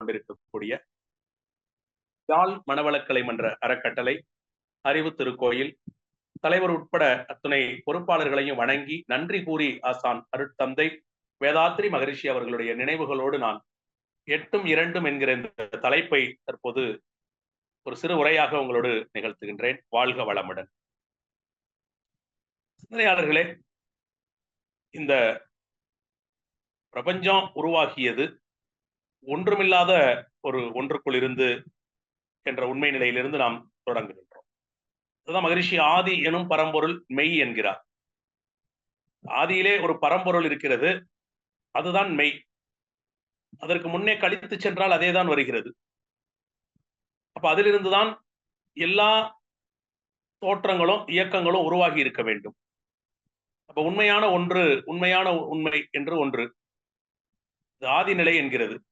கொண்டிருக்கக்கூடிய யாழ் மனவளக்கலை மன்ற அறக்கட்டளை அறிவு திருக்கோயில் தலைவர் உட்பட அத்துணை பொறுப்பாளர்களையும் வணங்கி நன்றி கூறி ஆசான் அருட்தந்தை வேதாத்ரி மகரிஷி அவர்களுடைய நினைவுகளோடு நான் எட்டும் இரண்டும் என்கிற இந்த தலைப்பை தற்போது ஒரு சிறு உரையாக உங்களோடு நிகழ்த்துகின்றேன். வாழ்க வளமுடன். சிந்தனையாளர்களே இந்த பிரபஞ்சம் உருவாகியது ஒன்றுமில்லாத ஒரு ஒன்றுக்குள் இருந்து என்ற உண்மை நிலையிலிருந்து நாம் தொடங்குகின்றோம். அதுதான் மகரிஷி ஆதி எனும் பரம்பொருள் மெய் என்கிறார். ஆதியிலே ஒரு பரம்பொருள் இருக்கிறது. அதுதான் மெய். அதற்கு முன்னே கழித்து சென்றால் அதேதான் வருகிறது. அப்ப அதிலிருந்துதான் எல்லா தோற்றங்களும் இயக்கங்களும் உருவாகி இருக்க வேண்டும். அப்ப உண்மையான ஒன்று உண்மையான உண்மை என்று ஒன்று. ஆதி ஆதிநிலை என்கிறது.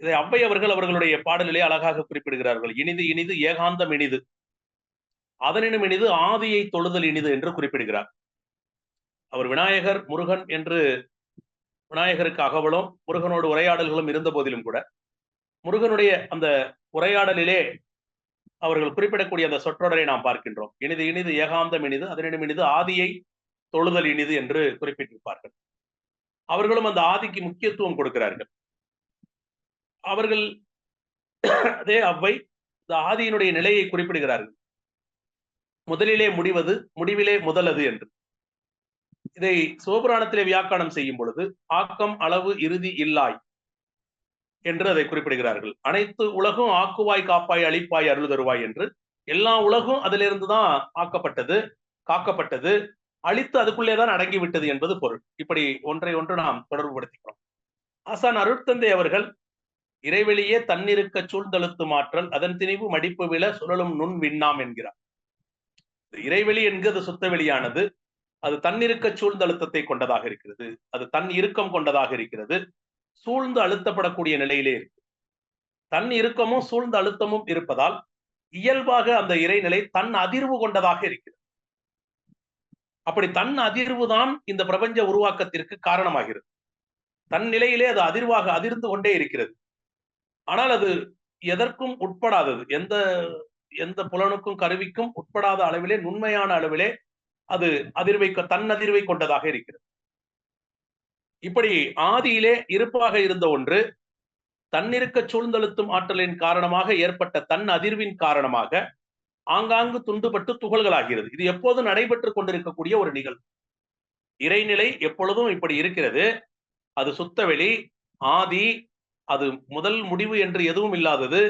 இதை அவ்வை அவர்கள் அவர்களுடைய பாடலிலே அழகாக குறிப்பிடுகிறார்கள். இனிது இனிது ஏகாந்தம் இனிது. அதனினும் இனிது ஆதியை தொழுதல் இனிது என்று குறிப்பிடுகிறார். அவர் விநாயகர் முருகன் என்று விநாயகருக்கு அகவலும் முருகனோடு உரையாடல்களும் இருந்த போதிலும் கூட முருகனுடைய அந்த உரையாடலிலே அவர்கள் குறிப்பிடக்கூடிய அந்த சொற்றொடரை நாம் பார்க்கின்றோம். இனிது இனிது ஏகாந்தம் இனிது அதனிடம் இனிது ஆதியை தொழுதல் இனிது என்று குறிப்பிட்டிருப்பார்கள். அவர்களும் அந்த ஆதிக்கு முக்கியத்துவம் கொடுக்கிறார்கள். அவர்கள் அதே அவ்வை இந்த ஆதியினுடைய நிலையை குறிப்பிடுகிறார்கள். முதலிலே முடிவது முடிவிலே முதலது என்று. இதை சிவபுராணத்திலே வியாக்கானம் செய்யும் பொழுது ஆக்கம் அளவு இறுதி இல்லாய் என்று அதை குறிப்பிடுகிறார்கள். அனைத்து உலகும் ஆக்குவாய் காப்பாய் அழிப்பாய் அருள் தருவாய் என்று. எல்லா உலகும் அதிலிருந்து தான் ஆக்கப்பட்டது காக்கப்பட்டது. அழித்து அதுக்குள்ளேதான் அடங்கி விட்டது என்பது பொருள். இப்படி ஒன்றை ஒன்று நாம் தொடர்பு படுத்திக்கிறோம் ஆசான் அருட்தந்தை அவர்கள் இறைவெளியே தன்னிருக்க சூழ்ந்தழுத்து மாற்றல் அதன் திணிவு மடிப்பு விழ சுழலும் நுண் விண்ணாம் என்கிறார். இறைவெளி என்கிறது சுத்த வெளியானது. அது தன்னிருக்க சூழ்ந்த அழுத்தத்தை கொண்டதாக இருக்கிறது. அது தன் இறுக்கம் கொண்டதாக இருக்கிறது. சூழ்ந்து அழுத்தப்படக்கூடிய நிலையிலே இருக்கு. தன் இறுக்கமும் சூழ்ந்த அழுத்தமும் இருப்பதால் இயல்பாக அந்த இறைநிலை தன் அதிர்வு கொண்டதாக இருக்கிறது. அப்படி தன் அதிர்வு தான் இந்த பிரபஞ்ச உருவாக்கத்திற்கு காரணமாகிறது. தன் நிலையிலே அது அதிர்வாக அதிர்ந்து கொண்டே இருக்கிறது. ஆனால் அது எதற்கும் உட்படாதது. எந்த எந்த புலனுக்கும் கருவிக்கும் உட்படாத அளவிலே நுண்மையான அளவிலே அது அதிர்வை தன் அதிர்வை கொண்டதாக இருக்கிறது. இப்படி ஆதியிலே இருப்பாக இருந்த ஒன்று தன்னிருக்க சூழ்ந்தழுத்தும் ஆற்றலின் காரணமாக ஏற்பட்ட தன் அதிர்வின் காரணமாக ஆங்காங்கு துண்டுபட்டு துகள்களாகிறது. இது எப்போதும் நடைபெற்று கொண்டிருக்கக்கூடிய ஒரு நிகழ்வு. இறைநிலை எப்பொழுதும் இப்படி இருக்கிறது. அது சுத்தவெளி ஆதி அது முதல் முடிவு என்று எதுவும் இல்லாதது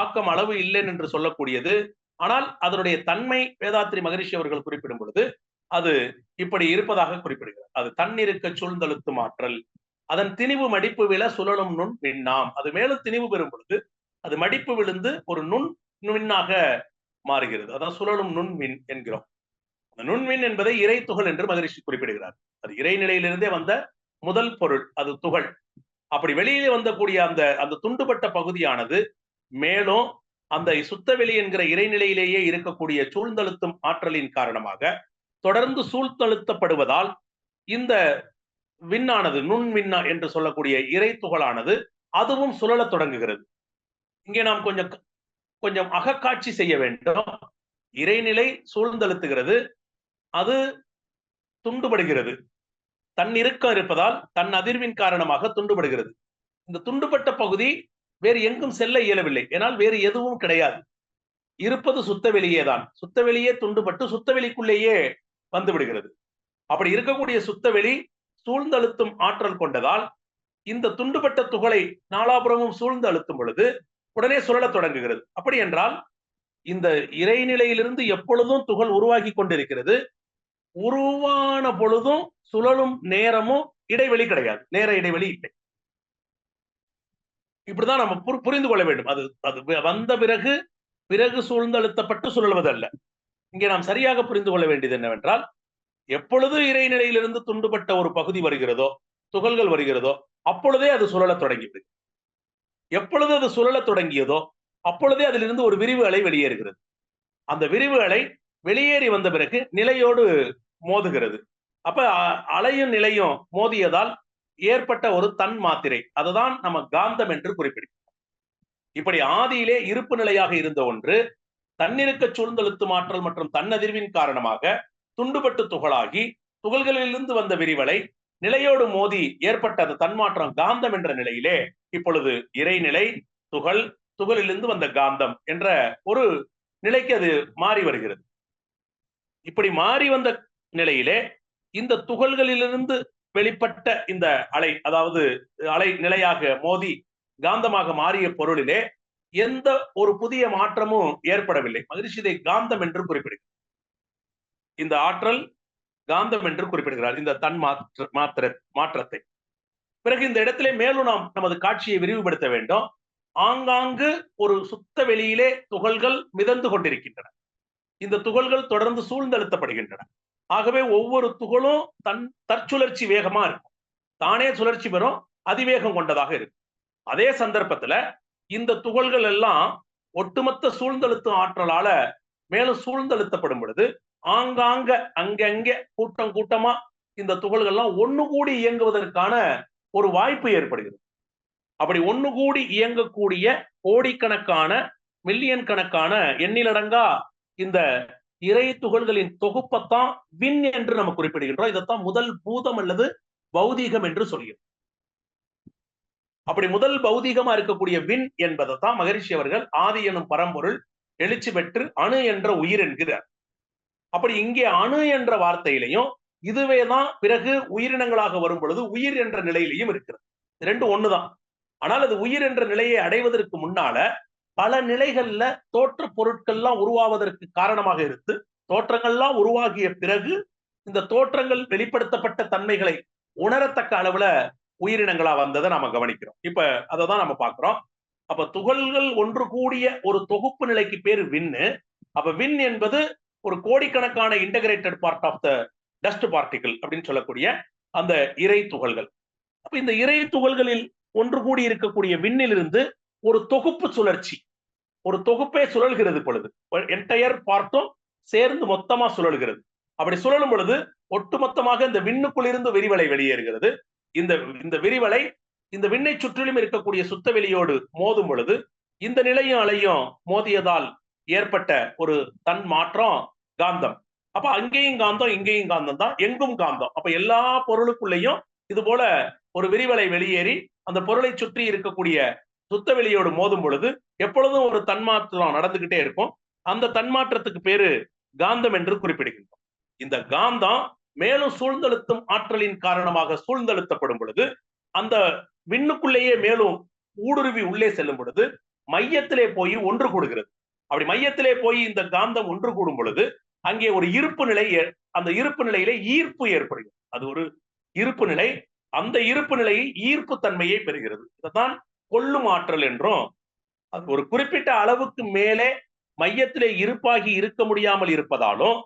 ஆக்கம் அளவு இல்லை என்று சொல்லக்கூடியது. ஆனால் அதனுடைய தன்மை வேதாத்திரி மகரிஷி அவர்கள் குறிப்பிடும் பொழுது அது இப்படி இருப்பதாக குறிப்பிடுகிறார். அது தன்னிருக்க சூழ்ந்தழுத்தும் ஆற்றல் அதன் திணிவு மடிப்பு விழ சுழலும் நுண் விண்ணாம். அது மேலும் திணிவு பெறும் பொழுது அது மடிப்பு விழுந்து ஒரு நுண் நுண்ணாக மாறுகிறது. அதான் சுழலும் நுண்மின் என்கிறோம். அந்த நுண்மின் என்பதை இறை துகள் என்று மகரிஷி குறிப்பிடுகிறார். அது இறைநிலையிலிருந்தே வந்த முதல் பொருள் அது துகள். அப்படி வெளியிலே வந்தக்கூடிய அந்த அந்த துண்டுபட்ட பகுதியானது மேலும் அந்த சுத்தவெளி என்கிற இறைநிலையிலேயே இருக்கக்கூடிய சூழ்ந்தழுத்தும் ஆற்றலின் காரணமாக தொடர்ந்து சூழ்த்தழுத்தப்படுவதால் இந்த விண்ணானது நுண் விண்ணா என்று சொல்லக்கூடிய இறை துகளானது அதுவும் சுழலத் தொடங்குகிறது. இங்கே நாம் கொஞ்சம் கொஞ்சம் அகக்காட்சி செய்ய வேண்டும். இறைநிலை சூழ்ந்தழுத்துகிறது. அது துண்டுபடுகிறது. தன் இறுக்கம் இருப்பதால் தன் அதிர்வின் காரணமாக துண்டுபடுகிறது. இந்த துண்டுபட்ட பகுதி வேறு எங்கும் செல்ல இயலவில்லை. ஏனால் வேறு எதுவும் கிடையாது. இருப்பது சுத்த வெளியே தான். சுத்த வெளியே துண்டுபட்டு சுத்த வெளிக்குள்ளேயே வந்து விடுகிறது. அப்படி இருக்கக்கூடிய சுத்த வெளி சூழ்ந்தழுத்தும் ஆற்றல் கொண்டதால் இந்த துண்டுபட்ட துகளை நாலாபுரமும் சூழ்ந்து அழுத்தும் பொழுது உடனே சுழல தொடங்குகிறது. அப்படி என்றால் இந்த இறைநிலையிலிருந்து எப்பொழுதும் துகள் உருவாகி கொண்டிருக்கிறது. உருவான பொழுதும் சுழலும் நேரமும் இடைவெளி கிடையாது. நேர இடைவெளி இல்லை. இப்படிதான் நம்ம புரிந்து கொள்ள வேண்டும். அது அது வந்த பிறகு பிறகு சூழ்ந்தழுத்தப்பட்டு சுழல்வதல்ல. இங்கே நாம் சரியாக புரிந்து கொள்ள வேண்டியது என்னவென்றால் எப்பொழுது இறைநிலையிலிருந்து துண்டுபட்ட ஒரு பகுதி வருகிறதோ துகள்கள் வருகிறதோ அப்பொழுதே அது சுழலத் தொடங்கியது. எப்பொழுது அது சுழலத் தொடங்கியதோ அப்பொழுதே அதிலிருந்து ஒரு விரிவு அலை வெளியேறுகிறது. அந்த விரிவு அலை வெளியேறி வந்த பிறகு நிலையோடு மோதுகிறது. அப்ப அலையும் நிலையும் மோதியதால் ஏற்பட்ட ஒரு தன் மாத்திரை அதுதான் நம்ம காந்தம் என்று குறிப்பிடுகிறோம். இப்படி ஆதியிலே இருப்பு நிலையாக இருந்த ஒன்று தன்னிருக்க சூழ்ந்தழுத்து மாற்றல் மற்றும் தன்னதிர்வின் காரணமாக துண்டுபட்டு துகளாகி துகள்களிலிருந்து வந்த விரிவலை நிலையோடு மோதி ஏற்பட்ட அந்த தன்மாற்றம் காந்தம் என்ற நிலையிலே இப்பொழுது இறைநிலை துகள் துகளிலிருந்து வந்த காந்தம் என்ற ஒரு நிலைக்கு அது மாறி வருகிறது. இப்படி மாறி வந்த நிலையிலே இந்த துகள்களிலிருந்து வெளிப்பட்ட இந்த அலை அதாவது அலை நிலையாக மோதி காந்தமாக மாறிய பொருளிலே எந்த ஒரு புதிய மாற்றமும் ஏற்படவில்லை. மகிழ்ச்சி இதை காந்தம் என்று குறிப்பிடுகிறார். இந்த ஆற்றல் காந்தம் என்று குறிப்பிடுகிறார் இந்த தன் மாற்ற மாத்திர மாற்றத்தை. பிறகு இந்த இடத்திலே மேலும் நாம் நமது காட்சியை விரிவுபடுத்த வேண்டும். ஆங்காங்கு ஒரு சுத்த வெளியிலே துகள்கள் மிதந்து கொண்டிருக்கின்றன. இந்த துகள்கள் தொடர்ந்து சூழ்ந்தழுத்தப்படுகின்றன. ஆகவே ஒவ்வொரு துகளும் தன் தற்சுழற்சி வேகமா இருக்கும். தானே சுழற்சி பெறும் அதிவேகம் கொண்டதாக இருக்கும். அதே சந்தர்ப்பத்துல இந்த துகள்கள் எல்லாம் ஒட்டுமொத்த சூழ்ந்தழுத்தும் ஆற்றலால மேலும் சூழ்ந்தழுத்தப்படும் பொழுது ஆங்காங்க அங்கங்க கூட்டம் கூட்டமா இந்த துகள்கள்லாம் ஒண்ணு கூடி இயங்குவதற்கான ஒரு வாய்ப்பு ஏற்படுகிறது. அப்படி ஒண்ணு கூடி இயங்கக்கூடிய கோடிக்கணக்கான மில்லியன் கணக்கான எண்ணிலடங்கா இந்த இறை துகள்களின் தொகுப்பத்தான் விண் என்று நம்ம குறிப்பிடுகின்றோம். இதைத்தான் முதல் பூதம் அல்லது பௌதீகம் என்று சொல்கிறோம். அப்படி முதல் பௌதீகமா இருக்கக்கூடிய விண் என்பதை தான் மகரிஷி அவர்கள் ஆதி எனும் பரம்பொருள் எழுச்சி பெற்று அணு என்ற உயிர் என்கிறார். அப்படி இங்கே அணு என்ற வார்த்தையிலையும் இதுவேதான் பிறகு உயிரினங்களாக வரும் பொழுது உயிர் என்ற நிலையிலையும் இருக்கிறது. ரெண்டு ஒண்ணுதான். ஆனால் அது உயிர் என்ற நிலையை அடைவதற்கு முன்னால பல நிலைகள்ல தோற்ற பொருட்கள்லாம் உருவாவதற்கு காரணமாக இருந்து தோற்றங்கள்லாம் உருவாகிய பிறகு இந்த தோற்றங்கள் வெளிப்படுத்தப்பட்ட தன்மைகளை உணரத்தக்க அளவுல உயிரினங்களா வந்ததை நாம கவனிக்கிறோம். இப்ப அதை தான் நம்ம பாக்குறோம் அப்ப துகள்கள் ஒன்று கூடிய ஒரு தொகுப்பு நிலைக்கு பேர் விண்ணு அப்ப விண் என்பது ஒரு கோடிக்கணக்கான integrated part of the dust particle அப்படின்னு சொல்லக்கூடிய அந்த இறை துகள்கள். அப்ப இந்த இறை துகள்களில் ஒன்று கூடி இருக்கக்கூடிய விண்ணிலிருந்து ஒரு தொகுப்பு சுழற்சி. ஒரு தொகுப்பே சுழல்கிறது பொழுது. என்டையர் பார்ட்டும் சேர்ந்து மொத்தமா சுழல்கிறது. அப்படி சுழலும் பொழுது ஒட்டுமொத்தமாக இந்த விண்ணுக்குள்ளிருந்து விரிவலை வெளியேறுகிறது. இந்த இந்த விரிவலை இந்த விண்ணை சுற்றிலும் இருக்கக்கூடிய சுத்த வெளியோடு மோதும் பொழுது இந்த நிலையும் அலையும் மோதியதால் ஏற்பட்ட ஒரு தன் மாற்றம் காந்தம். அப்ப அங்கேயும் காந்தம் இங்கேயும் காந்தம் தான். எங்கும் காந்தம். அப்ப எல்லா பொருளுக்குள்ளேயும் இது போல ஒரு விரிவலை வெளியேறி அந்த பொருளை சுற்றி இருக்கக்கூடிய சுத்த வெளியோடு மோதும் பொழுது எப்பொழுதும் ஒரு தன்மாற்றம் நடந்துகிட்டே இருக்கும். அந்த தன்மாற்றத்துக்கு பேரு காந்தம் என்று குறிப்பிடுகின்றோம். இந்த காந்தம் மேலும் சூழ்ந்தழுத்தும் ஆற்றலின் காரணமாக சூழ்ந்தழுத்தப்படும் பொழுது அந்த விண்ணுக்குள்ளேயே மேலும் ஊடுருவி உள்ளே செல்லும் பொழுது மையத்திலே போய் ஒன்று கூடுகிறது. அப்படி மையத்திலே போய் இந்த காந்தம் ஒன்று கூடும் பொழுது அங்கே ஒரு இருப்பு நிலை அந்த இருப்பு நிலையிலே ஈர்ப்பு ஏற்படுகிறது. அது ஒரு இருப்பு நிலை. அந்த இருப்பு நிலையை ஈர்ப்பு தன்மையை பெறுகிறது. இதைத்தான் கொள்ளும் ஆற்றல் என்றும் ஒரு குறிப்பிட்ட அளவுக்கு மேலே மையத்திலே இருப்பாகி இருக்க முடியாமல் இருப்பதாலும்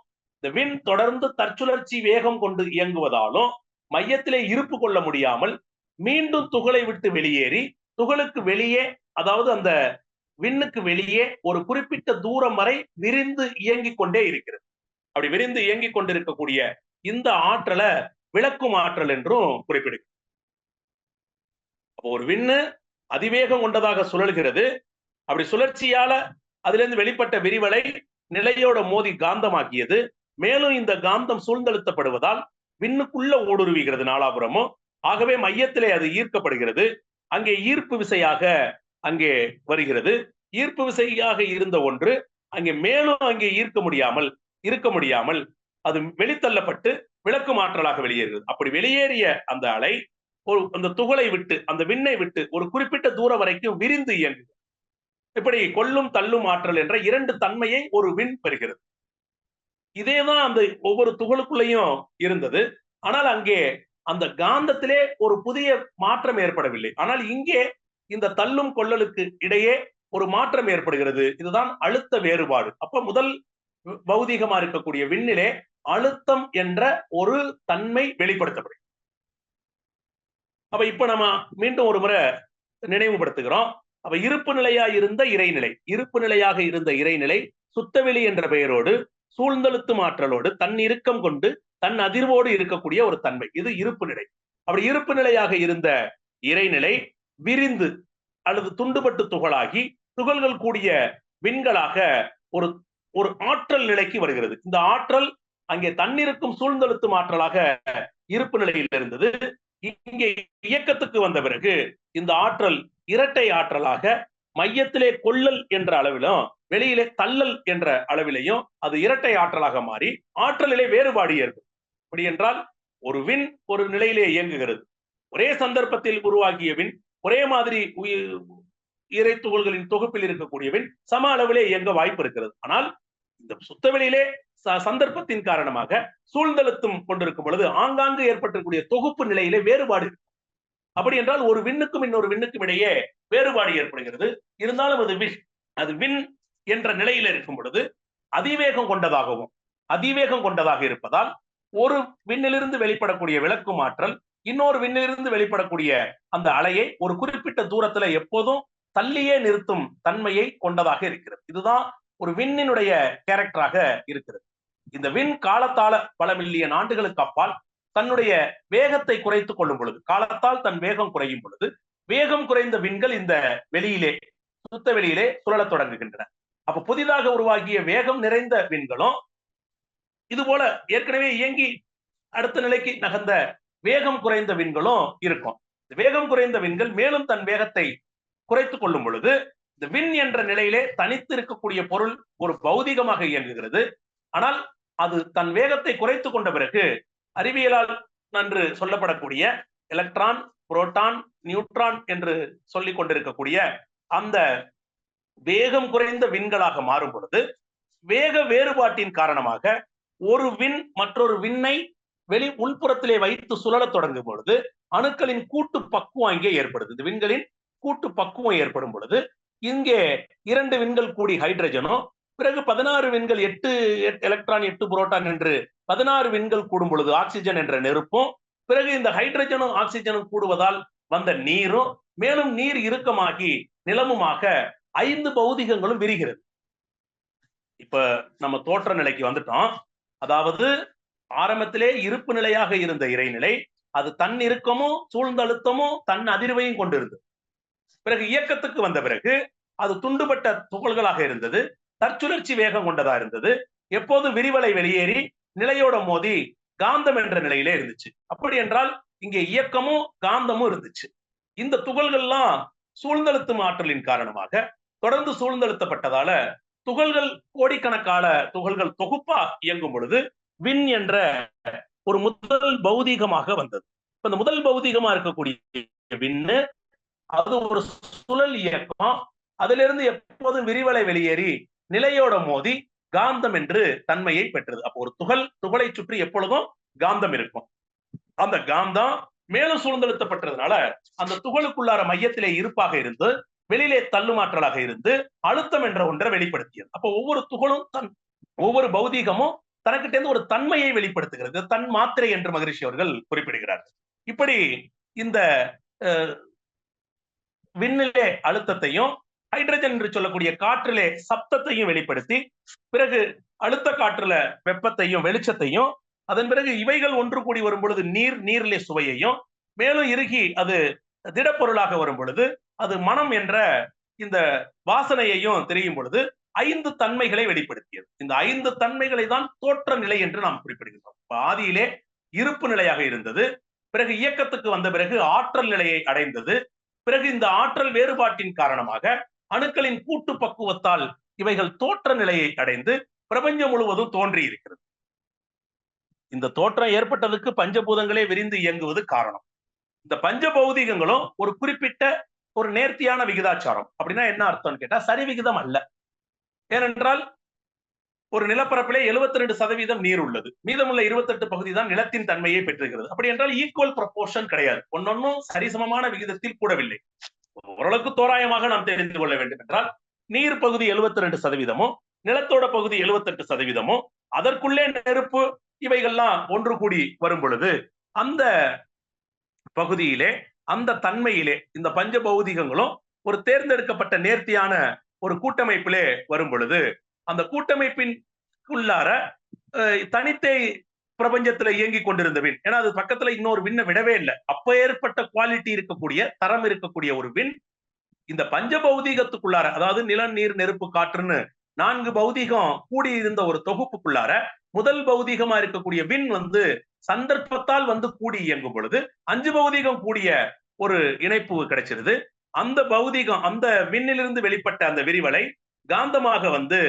இந்த விண் தொடர்ந்து தற்சுழற்சி வேகம் கொண்டு இயங்குவதாலும் மையத்திலே இருப்பு கொள்ள முடியாமல் மீண்டும் துகளை விட்டு வெளியேறி துகளுக்கு வெளியே அதாவது அந்த விண்ணுக்கு வெளியே ஒரு குறிப்பிட்ட தூரம் வரை விரிந்து இயங்கிக் கொண்டே இருக்கிறது. அப்படி விரிந்து இயங்கிக் கொண்டிருக்கக்கூடிய இந்த ஆற்றலை விளக்கும் ஆற்றல் என்றும் குறிப்பிடுகிறது. அப்போ ஒரு விண்ணு அதிவேகம் கொண்டதாக சுழல்கிறது. அப்படி சுழற்சியால அதுல இருந்து வெளிப்பட்ட விரிவலை நிலையோட மோதி காந்தமாக்கியது. மேலும் இந்த காந்தம் சூழ்ந்தழுத்தப்படுவதால் விண்ணுக்குள்ள ஊடுருவிகிறது நாலாபுரமும். ஆகவே மையத்திலே அது ஈர்க்கப்படுகிறது. அங்கே ஈர்ப்பு விசையாக அங்கே வருகிறது. ஈர்ப்பு விசையாக இருந்த ஒன்று அங்கே மேலும் அங்கே ஈர்க்க முடியாமல் இருக்க முடியாமல் அது வெளித்தள்ளப்பட்டு விளக்கு மாற்றலாக வெளியேறுகிறது. அப்படி வெளியேறிய அந்த அலை ஒரு அந்த துகளை விட்டு அந்த விண்ணை விட்டு ஒரு குறிப்பிட்ட தூரம் வரைக்கும் விரிந்து இயங்குகிறது இப்படி கொல்லும் தள்ளும் ஆற்றல் என்ற இரண்டு தன்மையை ஒரு விண் பெறுகிறது. இதேதான் அந்த ஒவ்வொரு துகளுக்குள்ளேயும் இருந்தது. ஆனால் அங்கே அந்த காந்தத்திலே ஒரு புதிய மாற்றம் ஏற்படவில்லை. ஆனால் இங்கே இந்த தள்ளும் கொள்ளலுக்கு இடையே ஒரு மாற்றம் ஏற்படுகிறது. இதுதான் அழுத்த வேறுபாடு. அப்ப முதல் பௌதீகமா இருக்கக்கூடிய விண்ணிலே அழுத்தம் என்ற ஒரு தன்மை வெளிப்படுத்தப்படும். அப்ப இப்ப நம்ம மீண்டும் ஒரு முறை நினைவுபடுத்துகிறோம். அப்ப இருப்பு நிலையா இருந்த இறைநிலை இருப்பு நிலையாக இருந்த இறைநிலை சுத்தவெளி என்ற பெயரோடு சூழ்ந்தழுத்து ஆற்றலோடு தன் இறுக்கம் கொண்டு தன் அதிர்வோடு இருக்கக்கூடிய ஒரு தன்மை. இது இருப்பு நிலை. அப்படி இருப்பு நிலையாக இருந்த இறைநிலை விரிந்து அல்லது துண்டுபட்டு துகளாகி துகள்கள் கூடிய விண்களாக ஒரு ஒரு ஆற்றல் நிலைக்கு வருகிறது. இந்த ஆற்றல் அங்கே தன்னிருக்கும் சூழ்ந்தழுத்து ஆற்றலாக இருப்பு நிலையில் இருந்தது. இங்கே இயக்கத்துக்கு வந்த பிறகு இந்த ஆற்றல் இரட்டை ஆற்றலாக மையத்திலே கொள்ளல் என்ற அளவிலும் வெளியிலே தள்ளல் என்ற அளவிலையும் அது இரட்டை ஆற்றலாக மாறி ஆற்றலிலே வேறுபாடு ஏற்படும். அப்படி என்றால் ஒரு வின் ஒரு நிலையிலே இயங்குகிறது. ஒரே சந்தர்ப்பத்தில் உருவாகிய வின் ஒரே மாதிரி இறை துகள்களின் தொகுப்பில் இருக்கக்கூடிய வின் சம அளவிலே இயங்க வாய்ப்பு இருக்கிறது. ஆனால் இந்த சுத்தவெளியிலே சந்தர்ப்பத்தின் காரணமாக சூழ்ந்தழுத்தும் கொண்டிருக்கும் பொழுது ஆங்காங்கு ஏற்பட்டிருக்கக்கூடிய தொகுப்பு நிலையிலே வேறுபாடு அப்படி என்றால் ஒரு விண்ணுக்கும் இன்னொரு விண்ணுக்கும் இடையே வேறுபாடு ஏற்படுகிறது. இருந்தாலும் அது விண் அது விண் என்ற நிலையில இருக்கும் பொழுது அதிவேகம் கொண்டதாகவும் அதிவேகம் கொண்டதாக இருப்பதால் ஒரு விண்ணிலிருந்து வெளிப்படக்கூடிய விளக்கு ஆற்றல் இன்னொரு விண்ணிலிருந்து வெளிப்படக்கூடிய அந்த அலையை ஒரு குறிப்பிட்ட தூரத்துல எப்போதும் தள்ளியே நிறுத்தும் தன்மையை கொண்டதாக இருக்கிறது. இதுதான் ஒரு விண்ணினுடைய கேரக்டராக இருக்கிறது. இந்த விண் காலத்தால பல மில்லியன் ஆண்டுகளுக்கு அப்பால் தன்னுடைய வேகத்தை குறைத்துக் கொள்ளும் பொழுது காலத்தால் தன் வேகம் குறையும் பொழுது வேகம் குறைந்த விண்கள் இந்த வெளியிலே சுத்த வெளியிலே சுழலத் தொடங்குகின்றன. அப்ப புதிதாக உருவாகிய வேகம் நிறைந்த விண்களும் இது போல ஏற்கனவே இயங்கி அடுத்த நிலைக்கு நகர்ந்த வேகம் குறைந்த விண்களும் இருக்கும். வேகம் குறைந்த விண்கள் மேலும் தன் வேகத்தை குறைத்துக் கொள்ளும் பொழுது இந்த விண் என்ற நிலையிலே தனித்து இருக்கக்கூடிய பொருள் ஒரு பௌதிகமாக இயங்குகிறது. ஆனால் அது தன் வேகத்தை குறைத்து கொண்ட பிறகு அறிவியலால் நன்று சொல்லப்படக்கூடிய எலக்ட்ரான் புரோட்டான் நியூட்ரான் என்று சொல்லிக் கொண்டிருக்கக்கூடிய அந்த வேகம் குறைந்த விண்களாக மாறும் பொழுது வேக வேறுபாட்டின் காரணமாக ஒரு விண் மற்றொரு விண்ணை வெளி உள்புறத்திலே வைத்து சுழலத் தொடங்கும் பொழுது அணுக்களின் கூட்டு பக்குவம் இங்கே ஏற்படுது. இந்த விண்களின் கூட்டு பக்குவம் ஏற்படும் பொழுது இங்கே இரண்டு விண்கள் கூடி ஹைட்ரஜனும் பிறகு பதினாறு விண்கள் எட்டு எலக்ட்ரான் எட்டு புரோட்டான் என்று பதினாறு விண்கள் கூடும் பொழுது ஆக்சிஜன் என்ற நெருப்பும் பிறகு இந்த ஹைட்ரஜனும் ஆக்சிஜனும் கூடுவதால் வந்த நீரும் மேலும் நீர் இறுக்கமாகி நிலமுமாக ஐந்து பௌதிகங்களும் விரிகிறது. இப்ப நம்ம தோற்ற நிலைக்கு வந்துட்டோம். அதாவது ஆரம்பத்திலே இருப்பு நிலையாக இருந்த இறைநிலை அது தன் இறுக்கமும் சூழ்ந்தழுத்தமும் தன் அதிர்வையும் கொண்டிருந்தது. பிறகு இயக்கத்துக்கு வந்த பிறகு அது துண்டுபட்ட துகள்களாக இருந்தது. தற்சுழற்சி வேகம் கொண்டதா இருந்தது. எப்போது விரிவலை வெளியேறி நிலையோட மோதி காந்தம் என்ற நிலையிலே இருந்துச்சு. அப்படி என்றால் இங்கே இயக்கமும் காந்தமும் இருந்துச்சு. இந்த துகள்கள்லாம் சூழ்ந்தழுத்தும் ஆற்றலின் காரணமாக தொடர்ந்து சூழ்ந்தழுத்தப்பட்டதால துகள்கள் கோடிக்கணக்கான துகள்கள் தொகுப்பா இயங்கும் பொழுது விண் என்ற ஒரு முதல் பௌதீகமாக வந்தது. இப்ப இந்த முதல் பௌதீகமா இருக்கக்கூடிய விண்ணு அது ஒரு சுழல் இயக்கம். அதிலிருந்து எப்போதும் விரிவலை வெளியேறி நிலையோட மோதி காந்தம் என்று தன்மையை பெற்றது. அப்போ ஒரு துகள் துகளை சுற்றி எப்பொழுதும் காந்தம் இருக்கும். அந்த காந்தம் மேலும் சூழ்ந்தெழுத்தப்பட்டதுனால அந்த துகளுக்குள்ளார மையத்திலே இருப்பாக இருந்து வெளியிலே தள்ளுமாற்றலாக இருந்து அழுத்தம் என்ற ஒன்றை வெளிப்படுத்தியது. அப்போ ஒவ்வொரு துகளும் தன் ஒவ்வொரு பௌதீகமும் தனக்கிட்ட இருந்து ஒரு தன்மையை வெளிப்படுத்துகிறது. தன் மாத்திரை என்று மகரிஷி அவர்கள் குறிப்பிடுகிறார் இப்படி இந்த விண்ணிலே அழுத்தத்தையும் ஹைட்ரஜன் என்று சொல்லக்கூடிய காற்றிலே சப்தத்தையும் வெளிப்படுத்தி பிறகு அழுத்த காற்றுல வெப்பத்தையும் வெளிச்சத்தையும் அதன் பிறகு இவைகள் ஒன்று கூடி வரும் பொழுது நீர் நீரிலே சுவையையும் மேலும் இறுகி அது திடப்பொருளாக வரும் பொழுது அது மனம் என்ற இந்த வாசனையையும் தெரியும் பொழுது ஐந்து தன்மைகளை வெளிப்படுத்தியது. இந்த ஐந்து தன்மைகளை தான் தோற்ற நிலை என்று நாம் குறிப்பிடுகிறோம் ஆதியிலே இருப்பு நிலையாக இருந்தது பிறகு இயக்கத்துக்கு வந்த பிறகு ஆற்றல் நிலையை அடைந்தது பிறகு இந்த ஆற்றல் வேறுபாட்டின் காரணமாக அணுக்களின் கூட்டு பக்குவத்தால் இவைகள் தோற்ற நிலையை அடைந்து பிரபஞ்சம் முழுவதும் தோன்றி இருக்கிறது. இந்த தோற்றம் ஏற்பட்டதுக்கு பஞ்சபூதங்களே விரிந்து இயங்குவது காரணம். இந்த பஞ்ச பௌதிகங்களும் ஒரு குறிப்பிட்ட ஒரு நேர்த்தியான விகிதாச்சாரம். அப்படின்னா என்ன அர்த்தம்னு கேட்டா சரி விகிதம் அல்ல. ஏனென்றால் ஒரு நிலப்பரப்பிலே எழுபத்தி ரெண்டு சதவீதம் நீர் உள்ளது. மீதமுள்ள இருபத்தெட்டு பகுதி தான் நிலத்தின் தன்மையை பெற்றிருக்கிறது. அப்படி என்றால் ஈக்குவல் ப்ரொபோர்ஷன் கிடையாது. ஒன்னொன்னும் சரிசமமான விகிதத்தில் கூடவில்லை. ஓரளவுக்கு தோராயமாக நாம் தெரிந்து கொள்ள வேண்டும் என்றால் நீர் பகுதி எழுபத்தி ரெண்டு சதவீதமும் நிலத்தோட பகுதி எழுபத்தெட்டு சதவீதமும் அதற்குள்ளே நெருப்பு இவைகள்லாம் ஒன்று கூடி வரும் பொழுது அந்த பகுதியிலே அந்த தன்மையிலே இந்த பஞ்ச பௌதிகங்களும் ஒரு தேர்ந்தெடுக்கப்பட்ட நேர்த்தியான ஒரு கூட்டமைப்பிலே வரும் பொழுது அந்த கூட்டமைப்பின் உள்ளார தனித்தை பிரபஞ்சத்துல இயங்கி கொண்டிருந்த வின் ஏன்னா அது பக்கத்துல இன்னொரு விண்ணை விடவே இல்லை. அப்ப ஏற்பட்ட குவாலிட்டி இருக்கக்கூடிய தரம் இருக்கக்கூடிய ஒரு வின் இந்த பஞ்ச பௌதீகத்துக்குள்ளார அதாவது நிலம் நீர் நெருப்பு காற்றுன்னு நான்கு பௌதீகம் கூடி இருந்த ஒரு தொகுப்புக்குள்ளார முதல் பௌதீகமா இருக்கக்கூடிய வின் வந்து சந்தர்ப்பத்தால் வந்து கூடி இயங்கும் பொழுது அஞ்சு பௌதீகம் கூடிய ஒரு இணைப்பு கிடைச்சிருது. அந்த பௌதீகம் அந்த விண்ணிலிருந்து வெளிப்பட்ட அந்த விரிவலை காந்தமாக வந்து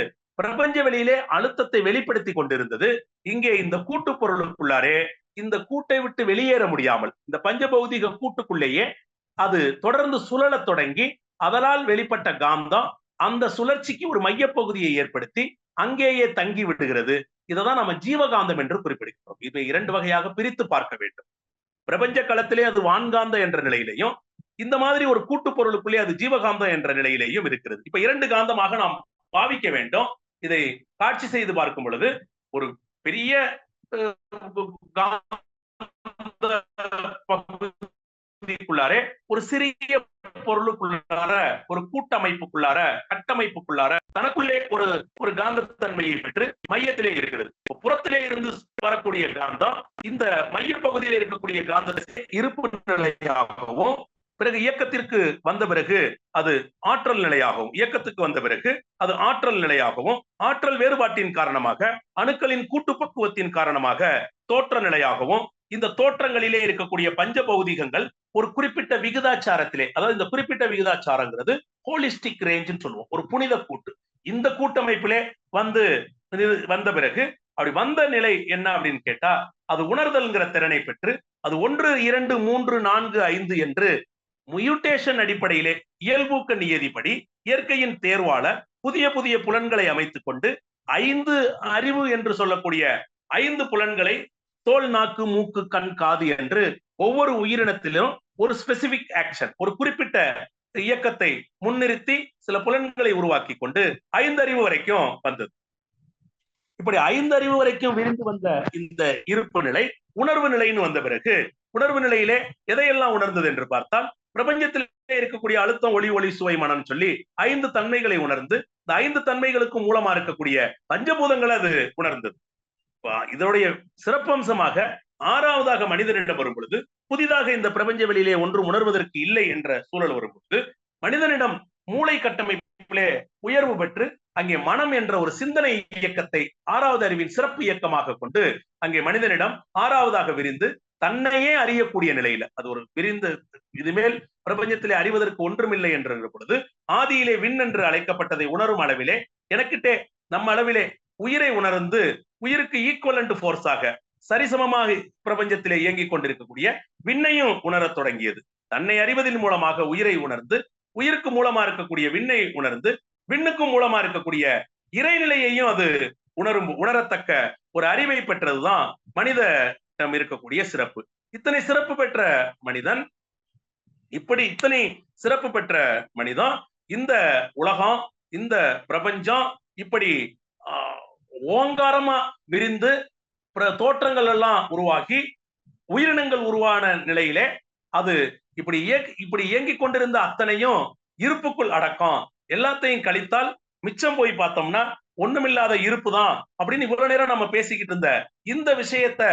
பிரபஞ்ச வெளியிலே அழுத்தத்தை வெளிப்படுத்தி கொண்டிருந்தது. இங்கே இந்த கூட்டு பொருளுக்குள்ளாரே இந்த கூட்டை விட்டு வெளியேற முடியாமல் இந்த பஞ்சபௌதிக கூட்டுக்குள்ளேயே அது தொடர்ந்து சுழலத் தொடங்கி அதனால் வெளிப்பட்ட காந்தம் அந்த சுழற்சிக்கு ஒரு மையப்பகுதியை ஏற்படுத்தி அங்கேயே தங்கி விடுகிறது. இதைதான் நம்ம ஜீவகாந்தம் என்று குறிப்பிடுகிறோம். இதை இரண்டு வகையாக பிரித்து பார்க்க வேண்டும். பிரபஞ்ச களத்திலே அது வான்காந்த என்ற நிலையிலையும் இந்த மாதிரி ஒரு கூட்டு பொருளுக்குள்ளே அது ஜீவகாந்தம் என்ற நிலையிலேயும் இருக்கிறது. இப்ப இரண்டு காந்தமாக நாம் பாவிக்க வேண்டும். இதை காட்சி செய்து பார்க்கும் பொழுது ஒரு பெரிய பகுதிக்குள்ளாரே ஒரு சிறிய பொருளுக்குள்ளார ஒரு கூட்டமைப்புக்குள்ளார கட்டமைப்புக்குள்ளார தனக்குள்ளே ஒரு ஒரு காந்தத்தன்மையை பெற்று மையத்திலே இருக்கிறது. புறத்திலே இருந்து வரக்கூடிய காந்தம் இந்த மைய பகுதியில் இருக்கக்கூடிய காந்தத்தை இருப்பு நிலையாகவும் பிறகு இயக்கத்திற்கு வந்த பிறகு அது ஆற்றல் நிலையாகவும் இயக்கத்துக்கு வந்த பிறகு அது ஆற்றல் நிலையாகவும் ஆற்றல் வேறுபாட்டின் காரணமாக அணுக்களின் கூட்டு பக்குவத்தின் காரணமாக தோற்ற நிலையாகவும் இந்த தோற்றங்களிலே இருக்கக்கூடிய பஞ்ச பௌதிகங்கள் ஒரு குறிப்பிட்ட விகிதாச்சாரத்திலே அதாவது இந்த குறிப்பிட்ட விகிதாச்சாரங்கிறது ஹோலிஸ்டிக் ரேஞ்சுன்னு சொல்லுவோம் ஒரு புனித கூட்டு. இந்த கூட்டமைப்பிலே வந்து வந்த பிறகு அப்படி வந்த நிலை என்ன அப்படின்னு கேட்டா அது உணர்தல்ங்கிற திறனை பெற்று அது ஒன்று இரண்டு மூன்று நான்கு ஐந்து என்று மியூட்டேஷன் அடிப்படையிலே இயல்பூக்க நியதிப்படி இயற்கையின் தேர்வால புதிய புதிய புலன்களை அமைத்துக் கொண்டு ஐந்து அறிவு என்று சொல்லக்கூடிய ஐந்து புலன்களை தோல் நாக்கு மூக்கு கண் காது என்று ஒவ்வொரு உயிரினத்திலும் ஒரு ஸ்பெசிபிக் ஆக்ஷன் ஒரு குறிப்பிட்ட இயக்கத்தை முன்னிறுத்தி சில புலன்களை உருவாக்கி கொண்டு ஐந்தறிவு வரைக்கும் வந்தது. இப்படி ஐந்தறிவு வரைக்கும் விரிந்து வந்த இந்த இருப்பு நிலை உணர்வு நிலைன்னு வந்த பிறகு உணர்வு நிலையிலே எதையெல்லாம் உணர்ந்தது என்று பார்த்தால் பிரபஞ்சத்தில் இருக்கக்கூடிய அழுத்தம் ஒளி ஒளி சுவை மனம் சொல்லி ஐந்து தன்மைகளை உணர்ந்து இந்த ஐந்து தன்மைகளுக்கும் மூலமா இருக்கக்கூடிய பஞ்சபூதங்களை அது உணர்ந்தது. இதனுடைய சிறப்பம்சமாக ஆறாவதாக மனிதனிடம் வரும் பொழுது புதிதாக இந்த பிரபஞ்ச வெளியிலே ஒன்றும் உணர்வதற்கு இல்லை என்ற சூழல் வரும்பொழுது மனிதனிடம் மூளை கட்டமைப்பிலே உயர்வு பெற்று அங்கே மனம் என்ற ஒரு சிந்தனை இயக்கத்தை ஆறாவது அறிவின் சிறப்பு இயக்கமாக கொண்டு அங்கே மனிதனிடம் ஆறாவதாக விரிந்து தன்னையே அறியக்கூடிய நிலையில அது ஒரு விரிந்து இதுமேல் பிரபஞ்சத்திலே அறிவதற்கு ஒன்றுமில்லை என்ற பொழுது ஆதியிலே விண் என்று அழைக்கப்பட்டதை உணரும் அளவிலே எனக்கிட்டே நம்ம அளவிலே உயிரை உணர்ந்து உயிருக்கு ஈக்குவலண்ட் போர்ஸாக சரிசமமாக பிரபஞ்சத்திலே இயங்கிக் கொண்டிருக்கக்கூடிய விண்ணையும் உணரத் தொடங்கியது. தன்னை அறிவதன் மூலமாக உயிரை உணர்ந்து உயிருக்கு மூலமா இருக்கக்கூடிய விண்ணை உணர்ந்து விண்ணுக்கும் மூலமா இருக்கக்கூடிய இறைநிலையையும் அது உணரும் உணரத்தக்க ஒரு அறிவை பெற்றதுதான் மனித இருக்கக்கூடிய சிறப்பு. இத்தனை சிறப்பு பெற்ற மனிதன் இப்படி இத்தனை சிறப்பு பெற்ற மனிதன் இந்த உலகம் இந்த பிரபஞ்சம் இப்படி ஓங்காரமா விரிந்து தோற்றங்கள் எல்லாம் உருவாகி உயிரினங்கள் உருவான நிலையிலே அது இப்படி இப்படி இயங்கிக் கொண்டிருந்த அத்தனையும் இருப்புக்குள் அடக்கம். எல்லாத்தையும் கழித்தால் மிச்சம் போய் பார்த்தோம்னா ஒண்ணுமில்லாத இருப்பு தான் அப்படின்னு இவ்வளவு நேரம் நம்ம பேசிக்கிட்டு இருந்த இந்த விஷயத்த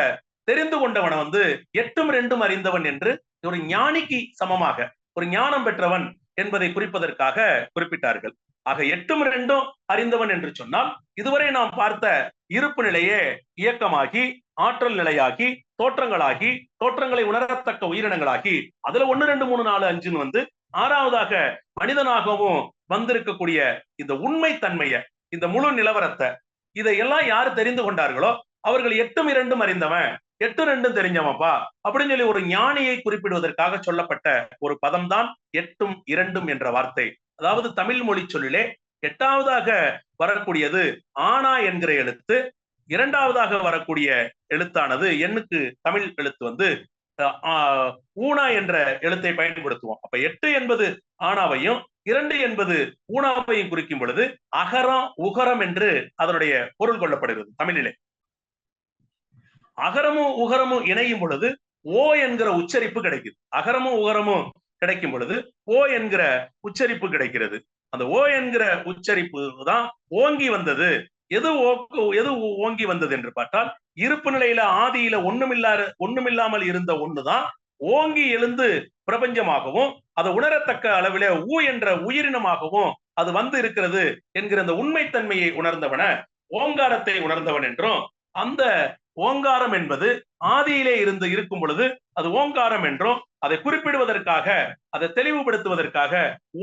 தெரிந்து கொண்டவனை வந்து எட்டும் ரெண்டும் அறிந்தவன் என்று ஒரு ஞானிக்கு சமமாக ஒரு ஞானம் பெற்றவன் என்பதை குறிப்பதற்காக குறிப்பிட்டார்கள். ஆக எட்டும் ரெண்டும் அறிந்தவன் என்று சொன்னால் இதுவரை நாம் பார்த்த இருப்பு நிலையே இயக்கமாகி ஆற்றல் நிலையாகி தோற்றங்களாகி தோற்றங்களை உணரத்தக்க உயிரினங்களாகி அதுல ஒன்னு ரெண்டு மூணு நாலு அஞ்சுன்னு வந்து ஆறாவதாக மனிதனாகவும் வந்திருக்கக்கூடிய இந்த உண்மை தன்மைய இந்த முழு நிலவரத்தை இதையெல்லாம் யார் தெரிந்து கொண்டார்களோ அவர்கள் எட்டும் இரண்டும் அறிந்தவன். எட்டு ரெண்டும் தெரிஞ்சவன்ப்பா அப்படின்னு சொல்லி ஒரு ஞானியை குறிப்பிடுவதற்காக சொல்லப்பட்ட ஒரு பதம் தான் எட்டும் இரண்டும் என்ற வார்த்தை. அதாவது தமிழ் மொழி சொல்லிலே எட்டாவதாக வரக்கூடியது ஆனா என்கிற எழுத்து இரண்டாவதாக வரக்கூடிய எழுத்தானது எண்ணுக்கு தமிழ் எழுத்து வந்து ஊனா என்ற எழுத்தை பயன்படுத்துவோம். அப்ப எட்டு என்பது ஆனாவையும் இரண்டு என்பது ஊனாவையும் குறிக்கும் பொழுது அகரம் உகரம் என்று அதனுடைய பொருள் கொள்ளப்படுகிறது தமிழிலே. அகரமும் உகரமும் இணையும் பொழுது ஓ என்கிற உச்சரிப்பு கிடைக்குது. அகரமும் உகரமும் கிடைக்கும் பொழுது ஓ என்கிற உச்சரிப்பு கிடைக்கிறது. அந்த ஓ என்கிற உச்சரிப்பு தான் ஓங்கி வந்தது. எது எது ஓங்கி வந்தது என்று பார்த்தால் இருப்பு நிலையில ஆதியில ஒண்ணுமில்லாத ஒண்ணுமில்லாமல் இருந்த ஒண்ணுதான் ஓங்கி எழுந்து பிரபஞ்சமாகவும் அதை உணரத்தக்க அளவிலே ஊ என்ற உயிரினமாகவும் அது வந்து இருக்கிறது என்கிற அந்த உண்மைத்தன்மையை உணர்ந்தவன ஓங்காரத்தை உணர்ந்தவன் என்றும் அந்த ஓங்காரம் என்பது ஆதியிலே இருந்து இருக்கும் பொழுது அது ஓங்காரம் என்றும் அதை குறிப்பிடுவதற்காக அதை தெளிவுபடுத்துவதற்காக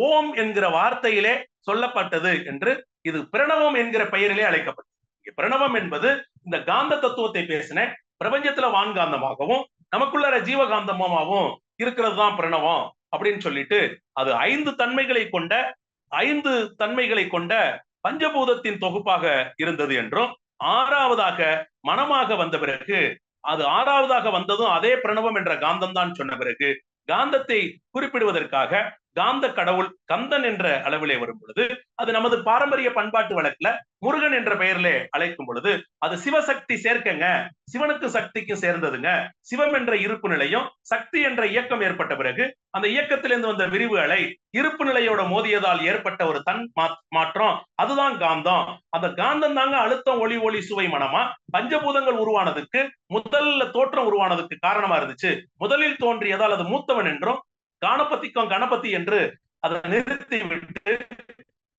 ஓம் என்கிற வார்த்தையிலே சொல்லப்பட்டது என்று இது பிரணவம் என்கிற பெயரிலே அழைக்கப்பட்டது. பிரணவம் என்பது இந்த காந்த தத்துவத்தை பேசின பிரபஞ்சத்துல வான்காந்தமாகவும் நமக்குள்ள ஜீவகாந்தமாகவும் இருக்கிறது தான் பிரணவம் அப்படின்னு சொல்லிட்டு அது ஐந்து தன்மைகளை கொண்ட ஐந்து தன்மைகளை கொண்ட பஞ்சபூதத்தின் தொகுப்பாக இருந்தது என்றும் ஆறாவதாக மனமாக வந்த பிறகு அது ஆறாவதாக வந்ததும் அதே பிரணவம் என்ற காந்தம் தான் சொன்ன பிறகு காந்தத்தை குறிப்பிடுவதற்காக காந்த கடவுள் கந்தன் என்ற அளவிலே வரும் பொழுது அது நமது பாரம்பரிய பண்பாட்டு வழக்குல முருகன் என்ற பெயரிலே அழைக்கும் பொழுது அது சிவசக்தி சேர்க்கங்க சிவனுக்கு சக்திக்கும் சேர்ந்ததுங்க. சிவம் என்ற இருப்பு நிலையும் சக்தி என்ற இயக்கம் ஏற்பட்ட பிறகு அந்த இயக்கத்திலிருந்து வந்த விரிவு அலை இருப்பு நிலையோட மோதியதால் ஏற்பட்ட ஒரு தன் மாற்றம் அதுதான் காந்தம். அந்த காந்தம் தாங்க அழுத்தம் ஒளி ஒளி சுவை மனமா பஞ்சபூதங்கள் உருவானதுக்கு முதல்ல தோற்றம் உருவானதுக்கு காரணமா இருந்துச்சு. முதலில் தோன்றியதால் அது மூத்தவன் என்றும் காணப்பத்திக்கும் கணபதி என்று அதை நிறுத்தி விட்டு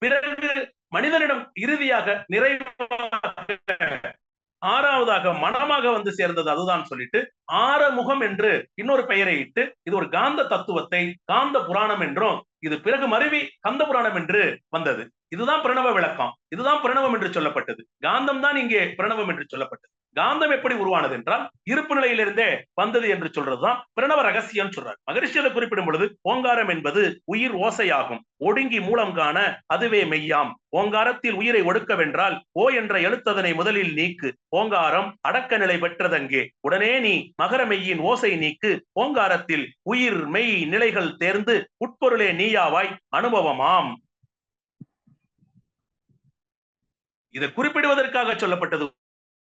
பிறகு மனிதனிடம் இறுதியாக நிறைவாக ஆறாவதாக மனமாக வந்து சேர்ந்தது அதுதான் சொல்லிட்டு ஆறமுகம் என்று இன்னொரு பெயரை இட்டு இது ஒரு காந்த தத்துவத்தை காந்த புராணம் என்றும் இது பிறகு மருவி கந்த புராணம் என்று வந்தது. இதுதான் பிரணவ விளக்கம். இதுதான் பிரணவம் என்று சொல்லப்பட்டது. காந்தம் தான் இங்கே பிரணவம் என்று சொல்லப்பட்டது. காந்தம் எப்படி உருவானது என்றால் இருப்பு நிலையிலிருந்தே வந்தது என்று சொல்றதுதான் பிரணவ ரகசியம் சொல்றார். மகரிஷியில குறிப்பிடும் பொழுது ஓங்காரம் என்பது உயிர் ஓசையாகும். ஒடுங்கி மூலம் காண அதுவே மெய்யாம். ஓங்காரத்தில் உயிரை ஒடுக்கவென்றால் ஓ என்ற எழுத்ததனை முதலில் நீக்கு. ஓங்காரம் அடக்க நிலை பெற்றதங்கே. உடனே நீ மகர மெய்யின் ஓசை நீக்கு. ஓங்காரத்தில் உயிர் மெய் நிலைகள் தேர்ந்து உட்பொருளே நீயாவாய் அனுபவமாம். இதை குறிப்பிடுவதற்காக சொல்லப்பட்டது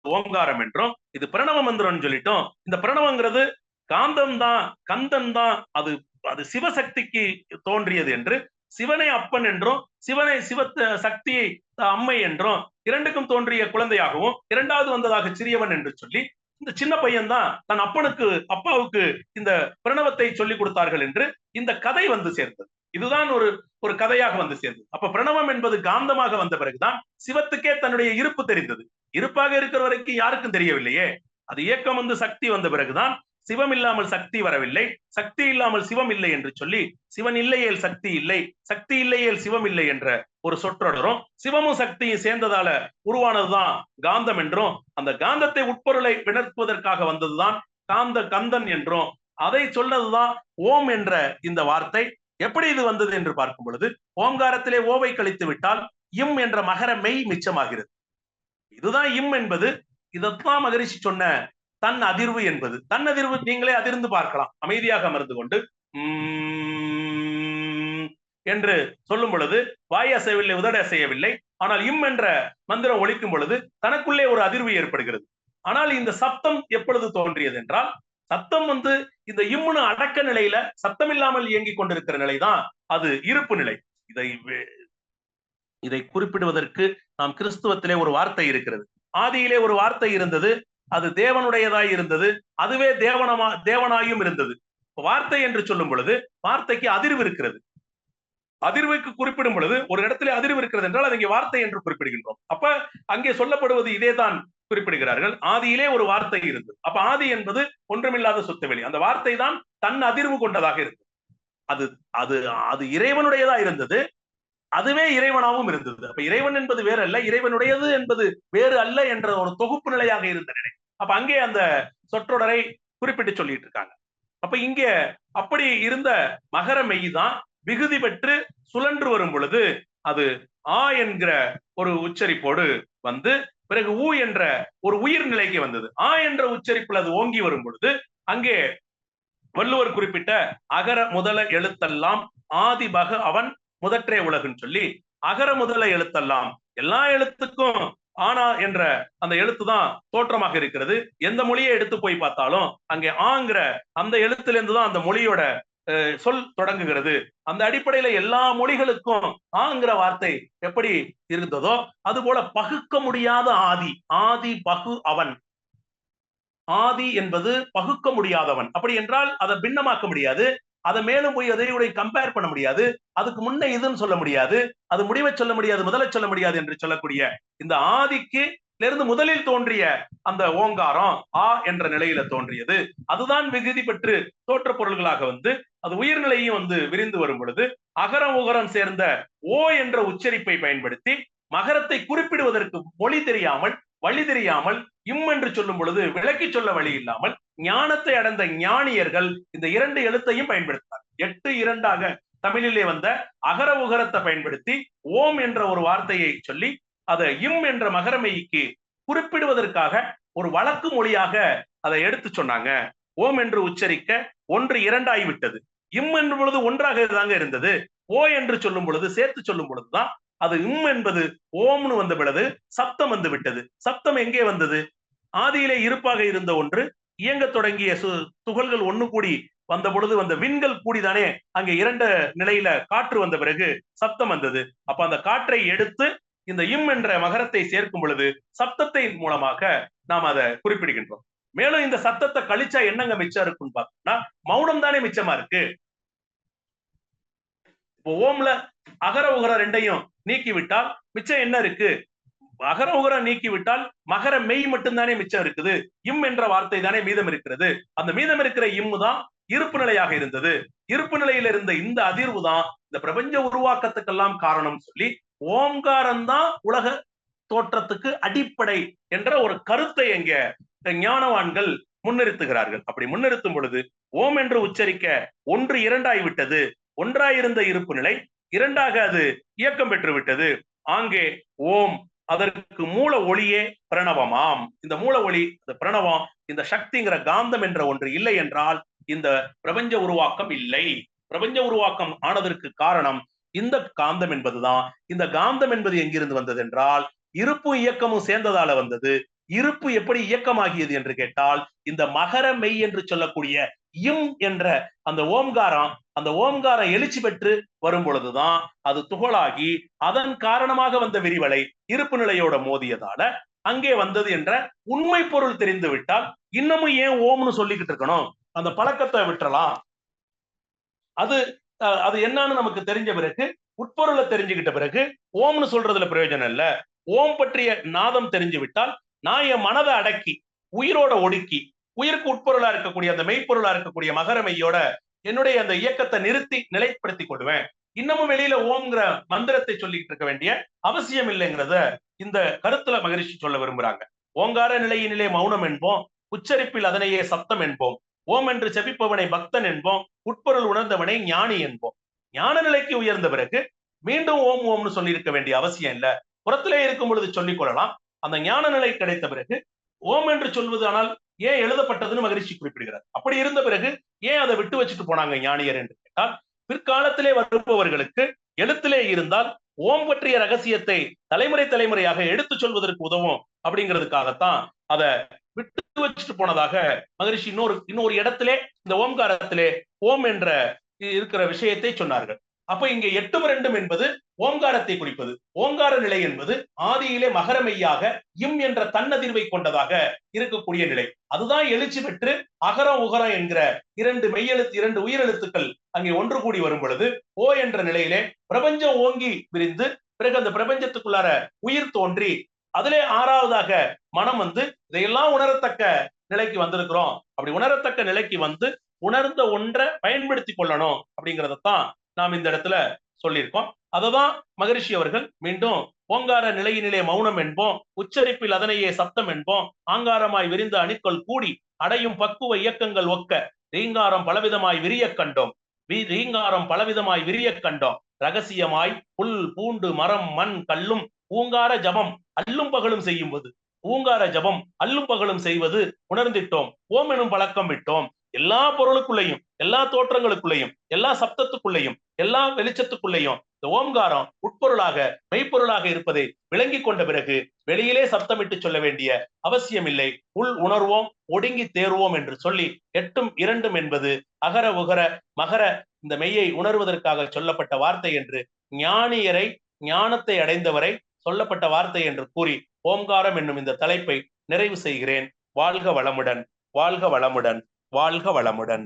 ஓங்காரம் என்றும் இது பிரணவ மந்திரம்னு சொல்லிட்டோம். இந்த பிரணவங்கிறது காந்தம் தான் கந்தன் தான் அது அது சிவசக்திக்கு தோன்றியது என்று சிவனை அப்பன் என்றும் சிவனை சிவ சக்தியை அம்மை என்றும் இரண்டுக்கும் தோன்றிய குழந்தையாகவும் இரண்டாவது வந்ததாக சிறியவன் என்று சொல்லி இந்த சின்ன பையன் தான் தன் அப்பனுக்கு அப்பாவுக்கு இந்த பிரணவத்தை சொல்லிக் கொடுத்தார்கள் என்று இந்த கதை வந்து சேர்ந்தது. இதுதான் ஒரு ஒரு கதையாக வந்து சேர்ந்தது. அப்ப பிரணவம் என்பது காந்தமாக வந்த பிறகுதான் சிவத்துக்கே தன்னுடைய இருப்பு தெரிந்தது. இருப்பாக இருக்கிற வரைக்கும் யாருக்கும் தெரியவில்லையே. அது இயக்கம் வந்து சக்தி வந்த பிறகுதான் சிவம் இல்லாமல் சக்தி வரவில்லை. சக்தி இல்லாமல் சிவம் இல்லை என்று சொல்லி சிவன் இல்லையேல் சக்தி இல்லை சக்தி இல்லையேல் சிவம் இல்லை என்ற ஒரு சொற்றொடரும் சிவமும் சக்தியும் சேர்ந்ததால உருவானதுதான் காந்தம் என்றும் அந்த காந்தத்தை உட்பொருளை வினர்த்துவதற்காக வந்ததுதான் காந்த கந்தன் என்றும் அதை சொன்னதுதான் ஓம் என்ற இந்த வார்த்தை. எப்படி இது வந்தது என்று பார்க்கும் பொழுது ஓங்காரத்திலே ஓவை கழித்து விட்டால் இம் என்ற மகர மெய் மிச்சமாகிறது. இதுதான் இம் என்பது இதத்தான் மகரிஷி சொன்ன தன் அதிர்வு என்பது. தன் அதிர்வு நீங்களே அதிர்ந்து பார்க்கலாம். அமைதியாக அமர்ந்து கொண்டு என்று சொல்லும் பொழுது வாய் அசையவில்லை உதட அசையவில்லை. ஆனால் இம் என்ற மந்திரம் ஒழிக்கும் பொழுது தனக்குள்ளே ஒரு அதிர்வு ஏற்படுகிறது. ஆனால் இந்த சப்தம் எப்பொழுது தோன்றியது என்றால் சத்தம் வந்து இந்த இம்முனு அடக்க நிலையில சத்தம் இல்லாமல் இயங்கிக் கொண்டிருக்கிற நிலைதான் அது இருப்பு நிலை. இதை இதை குறிப்பிடுவதற்கு நாம் கிறிஸ்துவத்திலே ஒரு வார்த்தை இருக்கிறது. ஆதியிலே ஒரு வார்த்தை இருந்தது அது தேவனுடையதாய் இருந்தது அதுவே தேவனமா தேவனாயும் இருந்தது. வார்த்தை என்று சொல்லும் பொழுது வார்த்தைக்கு அதிர்வு இருக்கிறது. அதிர்வுக்கு குறிப்பிடும் பொழுது ஒரு இடத்துல அதிர்வு இருக்கிறது என்றால் அது இங்கே வார்த்தை என்று குறிப்பிடுகின்றோம். அப்ப அங்கே சொல்லப்படுவது இதேதான் குறிப்பிடுகிறார்கள். ஆதியிலே ஒரு வார்த்தை இருந்தது. அப்ப ஆதி என்பது ஒன்றுமில்லாத சுத்தவெளி. அந்த வார்த்தை தான் தன் அதிர்வு கொண்டதாக இருந்தது. அது அது அது இறைவனுடையதா இருந்தது. அதுவே இறைவனாகவும் இருந்தது. அப்ப இறைவன் என்பது வேற அல்ல இறைவனுடையது என்பது வேறு அல்ல என்ற ஒரு தொகுப்பு நிலையாக இருந்த நிலை. அப்ப அங்கே அந்த சொற்றொடரை குறிப்பிட்டு சொல்லிட்டு இருக்காங்க. அப்ப இங்கே அப்படி இருந்த மகர மெய் தான் விகுதி பெற்று சுழன்று வரும் பொழுது அது ஆ என்கிற ஒரு உச்சரிப்போடு வந்து பிறகு ஊ என்ற ஒரு உயிர் நிலைக்கு வந்தது. ஆ என்ற உச்சரிப்பில் அது ஓங்கி வரும் பொழுது அங்கே வள்ளுவர் குறிப்பிட்ட அகர முதல எழுத்தெல்லாம் ஆதிபக அவன் முதற்றே உலகுன்னு சொல்லி அகர முதல எழுத்தெல்லாம் எல்லா எழுத்துக்கும் ஆனா என்ற அந்த எழுத்து தான் தோற்றமாக இருக்கிறது. எந்த மொழியை எடுத்து போய் பார்த்தாலும் அங்கே ஆங்கிற அந்த எழுத்துல தான் அந்த மொழியோட சொல் தொடங்குகிறது. அந்த அடிப்படையில எல்லா மொழிகளுக்கும் ஆங்கிற வார்த்தை எப்படி இருந்ததோ அது போல பகுக்க முடியாத ஆதி ஆதி பகு அவன். ஆதி என்பது பகுக்க முடியாதவன். அப்படி என்றால் அதை பின்னமாக்க முடியாது. அதை மேலும் போய் அதையோட கம்பேர் பண்ண முடியாது. அதுக்கு முன்ன இதுன்னு சொல்ல முடியாது. அது முடிவை சொல்ல முடியாது முதல சொல்ல முடியாது என்று சொல்லக்கூடிய இந்த ஆதிக்கு இருந்து முதலில் தோன்றிய அந்த ஓங்காரம் ஆ என்ற நிலையில தோன்றியது. அதுதான் விகுதி பெற்று தோற்ற பொருள்களாக வந்து அது உயிர்நிலையும் வந்து விரிந்து வரும் பொழுது அகரம் உகரம் சேர்ந்த ஓ என்ற உச்சரிப்பை பயன்படுத்தி மகரத்தை குறிப்பிடுவதற்கு மொழி தெரியாமல் வழி தெரியாமல் இம் என்று சொல்லும் பொழுது விளக்கி சொல்ல வழி இல்லாமல் ஞானத்தை அடைந்த ஞானியர்கள் இந்த இரண்டு எழுத்தையும் பயன்படுத்தினார் எட்டு இரண்டாக தமிழிலே வந்த அகர உகரத்தை பயன்படுத்தி ஓம் என்ற ஒரு வார்த்தையை சொல்லி அதை இம் என்ற மகரமைக்கு குறிப்பிடுவதற்காக ஒரு வழக்கு மொழியாக அதை எடுத்து சொன்னாங்க. ஓம் என்று உச்சரிக்க ஒன்று இரண்டாய் விட்டது. இம் என்ற பொழுது ஒன்றாக தாங்க இருந்தது. ஓ என்று சொல்லும் பொழுது சேர்த்து சொல்லும் பொழுதுதான் அது இம் என்பது ஓம்னு வந்த பிறகு சப்தம் வந்து விட்டது. சப்தம் எங்கே வந்தது? ஆதியிலே இருப்பாக இருந்த ஒன்று இயங்க தொடங்கிய துகள்கள் ஒண்ணு கூடி வந்த பொழுது வந்த விண்கள் கூடிதானே அங்கே இரண்டு நிலையில காற்று வந்த பிறகு சப்தம் வந்தது. அப்ப அந்த காற்றை எடுத்து இந்த இம் என்ற மகரத்தை சேர்க்கும் பொழுது சப்தத்தின் மூலமாக நாம் அதை குறிப்பிடுகின்றோம். மேலும் இந்த சத்தத்தை கழிச்சா என்னங்க மிச்சம் இருக்குன்னு பார்த்தோம்னா மௌனம் தானே மிச்சமா இருக்கு? இப்போ ஓம்ல அகர உகர ரெண்டையும் நீக்கி விட்டால் மிச்சம் என்ன இருக்கு? அகர உகர நீக்கி விட்டால் மகர மெய் மட்டும்தானே மிச்சம் இருக்குது. இம் என்ற வார்த்தை தானே மீதம் இருக்கிறது. அந்த மீதம் இருக்கிற இம்மு தான் இருப்பு நிலையாக இருந்தது. இருப்பு நிலையில இருந்த இந்த அதிர்வு தான் இந்த பிரபஞ்ச உருவாக்கத்துக்கெல்லாம் காரணம் சொல்லி ஓம்காரம் தான் உலக தோற்றத்துக்கு அடிப்படை என்ற ஒரு கருத்தை எங்க ஞானவான்கள் முன்னிறுத்துகிறார்கள். அப்படி முன்னிறுத்தும் பொழுது ஓம் என்று உச்சரிக்க ஒன்று இரண்டாய் விட்டது ஒன்றாயிருந்த இருப்பு நிலை இரண்டாக அது இயக்கம் பெற்று விட்டது ஆங்கே ஓம் அதற்கு மூல ஒளியே பிரணவமாம். இந்த மூல ஒளி இந்த பிரணவம் இந்த சக்திங்கிற காந்தம் என்ற ஒன்று இல்லை என்றால் இந்த பிரபஞ்ச உருவாக்கம் இல்லை. பிரபஞ்ச உருவாக்கம் ஆனதற்கு காரணம் இந்த காந்தம் என்பதுதான். இந்த காந்தம் என்பது எங்கிருந்து வந்தது என்றால் இருப்பும் இயக்கமும் சேர்ந்ததால வந்தது. இருப்பு எப்படி இயக்கமாகியது என்று கேட்டால் இந்த மகர மெய் என்று சொல்லக்கூடிய இம் என்ற அந்த ஓம்காரம் அந்த ஓம்காரம் எழுச்சி பெற்று வரும் பொழுதுதான் அது துகளாகி அதன் காரணமாக வந்த விரிவலை இருப்பு நிலையோட மோதியதால அங்கே வந்தது என்ற உண்மை பொருள் தெரிந்து விட்டால் இன்னமும் ஏன் ஓம்னு சொல்லிக்கிட்டு இருக்கணும்? அந்த பழக்கத்தை விட்டுறலாம். அது அது என்னன்னு நமக்கு தெரிஞ்ச பிறகு உட்பொருளை தெரிஞ்சுக்கிட்ட பிறகு ஓம்னு சொல்றதுல பிரயோஜனம் இல்ல. ஓம் பற்றிய நாதம் தெரிஞ்சு விட்டால் நான் என் மனதை அடக்கி உயிரோட ஒடுக்கி உயிருக்கு உட்பொருளா இருக்கக்கூடிய அந்த மெய்ப்பொருளா இருக்கக்கூடிய மகரமையோட என்னுடைய அந்த இயக்கத்தை நிறுத்தி நிலைப்படுத்தி கொள்வேன். இன்னமும் வெளியில ஓம்ங்கிற மந்திரத்தை சொல்லிட்டு இருக்க வேண்டிய அவசியம் இல்லைங்கிறத இந்த கருத்துல மகிழ்ச்சி சொல்ல விரும்புறாங்க. ஓங்கார நிலையினிலே மௌனம் என்போம் உச்சரிப்பில் அதனையே சத்தம் என்போம் ஓம் என்று செபிப்பவனை பக்தன் என்போம் உட்பொருள் உணர்ந்தவனை ஞானி என்போம். ஞான நிலைக்கு உயர்ந்த பிறகு மீண்டும் ஓம் ஓம்னு சொல்லியிருக்க வேண்டிய அவசியம் இல்ல. புறத்திலே இருக்கும் பொழுது சொல்லிக் கொள்ளலாம் அந்த ஞான நிலை கிடைத்த பிறகு ஓம் என்று சொல்வது ஆனால் ஏன் எழுதப்பட்டதுன்னு மகிழ்ச்சி குறிப்பிடுகிறார். அப்படி இருந்த பிறகு ஏன் அதை விட்டு வச்சுட்டு போனாங்க ஞானியர் என்று கேட்டால் பிற்காலத்திலே வருபவர்களுக்கு எழுத்திலே இருந்தால் ஓம் பற்றிய ரகசியத்தை தலைமுறை தலைமுறையாக எடுத்து சொல்வதற்கு உதவும் அப்படிங்கிறதுக்காகத்தான் அதை விட்டு வச்சுட்டு போனதாக மகரிஷி இன்னொரு இன்னொரு இடத்திலே இந்த ஓம்காரத்திலே ஓம் என்ற இருக்கிற விஷயத்தை சொன்னார்கள். அப்ப இங்க எட்டும் ரெண்டும் என்பது ஓங்காரத்தை குறிப்பது. ஓங்கார நிலை என்பது ஆதியிலே மகரமையாக இம் என்ற தன்னதிர்வை கொண்டதாக இருக்கக்கூடிய நிலை. அதுதான் எழுச்சி பெற்று அகரம் உகரம் என்கிற இரண்டு மெய்யெழுத்து இரண்டு உயிரெழுத்துக்கள் அங்கே ஒன்று கூடி வரும் பொழுது ஓ என்ற நிலையிலே பிரபஞ்சம் ஓங்கி விரிந்து பிறகு அந்த பிரபஞ்சத்துக்குள்ளார உயிர் தோன்றி அதிலே ஆறாவதாக மனம் வந்து இதையெல்லாம் உணரத்தக்க நிலைக்கு வந்திருக்கிறோம். அப்படி உணரத்தக்க நிலைக்கு வந்து உணர்ந்த ஒன்றை பயன்படுத்தி கொள்ளணும் அப்படிங்கறதத்தான் நாம் இந்த இடத்துல சொல்லியிருக்கோம். அததான் மகரிஷி அவர்கள் மீண்டும் ஓங்கார நிலையினிலே மௌனம் என்போம் உச்சரிப்பில் அதனையே சப்தம் என்போம் ஆங்காரமாய் விரிந்த அணுக்கள் கூடி அடையும் பக்குவ இயக்கங்கள் ஒக்க ரீங்காரம் பலவிதமாய் விரிய கண்டோம். ரீங்காரம் பலவிதமாய் விரிய கண்டோம். ரகசியமாய் புல் பூண்டு மரம் மண் கல்லும் பூங்கார ஜபம் அல்லும் பகலும் செய்யும்போது பூங்கார ஜபம் அல்லும் பகலும் செய்வது உணர்ந்திட்டோம். ஓம் எனும் பழக்கம் விட்டோம். எல்லா பொருளுக்குள்ளேயும் எல்லா தோற்றங்களுக்குள்ளேயும் எல்லா சப்தத்துக்குள்ளேயும் எல்லா வெளிச்சத்துக்குள்ளேயும் இந்த ஓம்காரம் உட்பொருளாக மெய்ப்பொருளாக இருப்பதை விளங்கி கொண்ட பிறகு வெளியிலே சப்தமிட்டு சொல்ல வேண்டிய அவசியம் இல்லை உள் உணர்வோம் ஒடுங்கி தேர்வோம் என்று சொல்லி எட்டும் இரண்டும் என்பது அகர உகர மகர இந்த மெய்யை உணர்வதற்காக சொல்லப்பட்ட வார்த்தை என்று ஞானியரை ஞானத்தை அடைந்தவரை சொல்லப்பட்ட வார்த்தை என்று கூறி ஓம்காரம் என்னும் இந்த தலைப்பை நிறைவு செய்கிறேன். வாழ்க வளமுடன் வாழ்க வளமுடன் வாழ்க வளமுடன்.